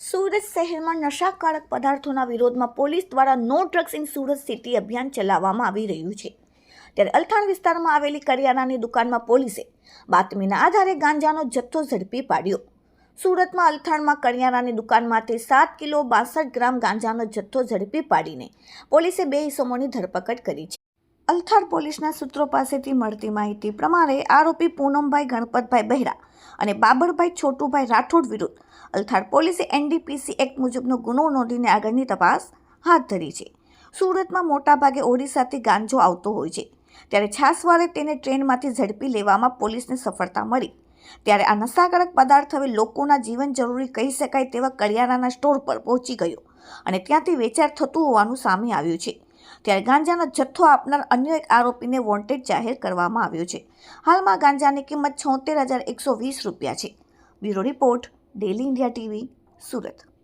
સુરત શહેરમાં નશાકારક પદાર્થોના વિરોધમાં પોલીસ દ્વારા no drugs in Surat city અભિયાન ચલાવવામાં આવી રહ્યું છે. ત્યારે અલથાણ વિસ્તારમાં આવેલી કરિયાણાની દુકાનમાં પોલીસે બાતમીના આધારે ગાંજાનો જથ્થો ઝડપી પાડ્યો. સુરતમાં અલથાણમાં કરિયાણાની દુકાનમાંથી સાત કિલો બાસઠ ગ્રામ ગાંજાનો જથ્થો ઝડપી પાડીને પોલીસે બે ઇસમોની ધરપકડ કરી છે. અલથાણ પોલીસના સૂત્રો પાસેથી મળતી માહિતી પ્રમાણે આરોપી પૂનમભાઈ ગણપતભાઈ બહેરા અને બાબરભાઈ છોટુભાઈ રાઠોડ વિરુદ્ધ અલથાડ પોલીસે એનડીપીસી એક્ટ મુજબનો ગુનો નોંધીને આગળની તપાસ હાથ ધરી છે. સુરતમાં મોટાભાગે ઓડિશાથી ગાંજો આવતો હોય છે. ત્યારે છાસવારે તેને ટ્રેનમાંથી ઝડપી લેવામાં પોલીસને સફળતા મળી. ત્યારે આ નશાકારક પદાર્થ હવે લોકોના જીવન જરૂરી કહી શકાય તેવા કરિયાણાના સ્ટોર પર પહોંચી ગયો અને ત્યાંથી વેચાણ થતું હોવાનું સામે આવ્યું છે. ત્યારે ગાંજાનો જથ્થો આપનાર અન્ય એક આરોપીને વોન્ટેડ જાહેર કરવામાં આવ્યો છે. હાલમાં ગાંજાની કિંમત છોતેર હજાર એકસો વીસ રૂપિયા છે. Bureau report, daily India TV, Surat.